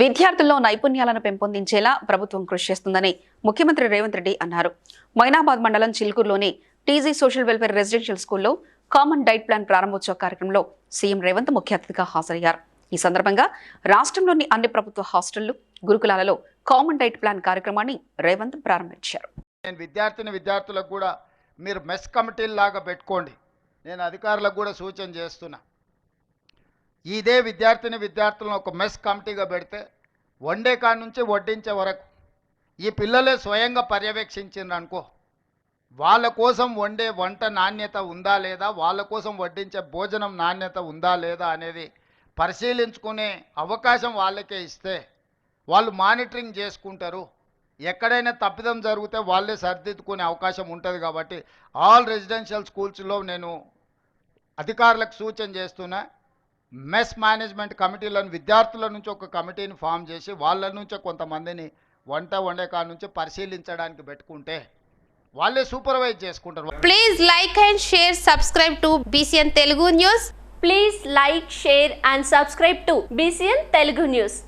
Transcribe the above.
విద్యార్థుల్లో నైపుణ్యాలను పెంపొందించేలా ప్రభుత్వం కృషి చేస్తుందని ముఖ్యమంత్రి రేవంత్ రెడ్డి అన్నారు. మైనాబాద్ మండలం చిల్కూరులోని టీజీ సోషల్ వెల్ఫేర్ రెసిడెన్షియల్ స్కూల్లో కామన్ డైట్ ప్లాన్ ప్రారంభోత్సవ కార్యక్రమంలో సీఎం రేవంత్ ముఖ్య అతిథిగా హాజరయ్యారు. ఈ సందర్భంగా రాష్ట్రంలోని అన్ని ప్రభుత్వ హాస్టళ్ళు గురుకులాలలో కామన్ డైట్ ప్లాన్ కార్యక్రమాన్ని రేవంత్ ప్రారంభించారు. నేను విద్యార్థిని విద్యార్థులకు కూడా మీరు మెస్ కమిటీలాగా పెట్టుకోండి. నేను అధికారులకు కూడా సూచన చేస్తున్నా. ఇదే విద్యార్థిని విద్యార్థులను ఒక మెస్ కమిటీగా పెడితే వండే కాడ నుంచి వడ్డించే వరకు ఈ పిల్లలే స్వయంగా పర్యవేక్షించిండ్రు అనుకో. వాళ్ళ కోసం వండే వంట నాణ్యత ఉందా లేదా? వాళ్ళ కోసం వడ్డించే భోజనం నాణ్యత ఉందా లేదా అనేది పరిశీలించుకునే అవకాశం వాళ్ళకే ఇస్తే వాళ్ళు మానిటరింగ్ చేసుకుంటారు. ఎక్కడైనా తప్పిదం జరిగితే వాళ్ళే సరిదిద్దుకునే అవకాశం ఉంటుంది కాబట్టి ఆల్ రెసిడెన్షియల్ స్కూల్స్లో నేను అధికారులకు సూచన చేస్తున్నా. మెస్ మేనేజ్మెంట్ కమిటీలను విద్యార్థుల నుంచి ఒక కమిటీని ఫామ్ చేసి వాళ్ళ నుంచి కొంతమందిని వంట వండే కాడ నుంచి పరిశీలించడానికి పెట్టుకుంటే వాళ్ళే సూపర్వైజ్ చేసుకుంటారు. Please like and share subscribe to BCN Telugu news please like share and subscribe to BCN Telugu news